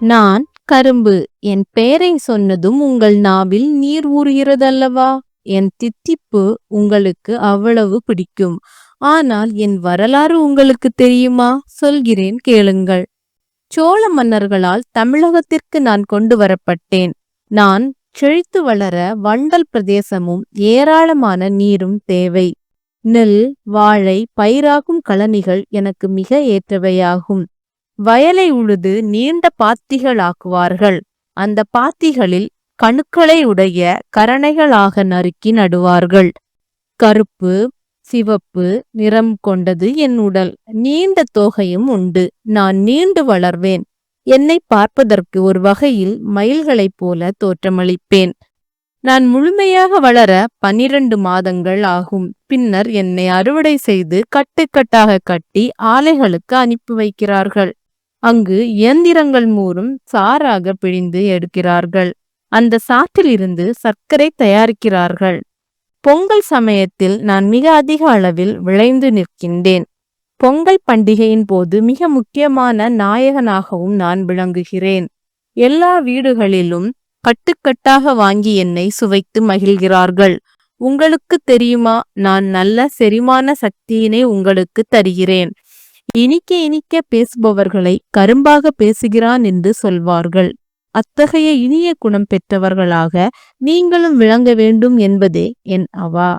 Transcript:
நான் கரும்பு என் பெயரை சொன்னதும் உங்கள் நாவில் நீர் ஊறுகிறதல்லவா? என் தித்திப்பு உங்களுக்கு அவ்வளவு பிடிக்கும். ஆனால் என் வரலாறு உங்களுக்கு தெரியுமா? சொல்கிறேன் கேளுங்கள். சோழ மன்னர்களால் தமிழகத்திற்கு நான் கொண்டு வரப்பட்டேன். நான் செழித்து வளர வண்டல் பிரதேசமும் ஏராளமான நீரும் தேவை. நெல் வாழை பயிராகும் கழனிகள் எனக்கு மிக ஏற்றவையாகும். வயலை உழுது நீண்ட பாத்திகளாக்குவார்கள். அந்த பாத்திகளில் கணுக்களை உடைய கரணைகளாக நறுக்கி நடுவார்கள். கருப்பு சிவப்பு நிறம் கொண்டது என் உடல். நீண்ட தோகையும் உண்டு. நான் நீண்டு வளர்வேன். என்னை பார்ப்பதற்கு ஒரு வகையில் மயில்களைப் போல தோற்றமளிப்பேன். நான் முழுமையாக வளர பன்னிரண்டு மாதங்கள் ஆகும். பின்னர் என்னை அறுவடை செய்து கட்டுக்கட்டாக கட்டி ஆலைகளுக்கு அனுப்பி வைக்கிறார்கள். அங்கு இயந்திரங்கள் மூலம் சாராக பிழிந்து எடுக்கிறார்கள். அந்த சாற்றிலிருந்து சர்க்கரை தயாரிக்கிறார்கள். பொங்கல் சமயத்தில் நான் மிக அதிக அளவில் விளைந்து நிற்கின்றேன். பொங்கல் பண்டிகையின் போது மிக முக்கியமான நாயகனாகவும் நான் விளங்குகிறேன். எல்லா வீடுகளிலும் கட்டுக்கட்டாக வாங்கி என்னை சுவைத்து மகிழ்கிறார்கள். உங்களுக்கு தெரியுமா? நான் நல்ல செரிமான சக்தியினை உங்களுக்கு தருகிறேன். இனிக்க இனிக்க பேசுபவர்களை கரும்பாக பேசுகிறான் என்று சொல்வார்கள். அத்தகைய இனிய குணம் பெற்றவர்களாக நீங்களும் விளங்க வேண்டும் என்பதே என் அவா.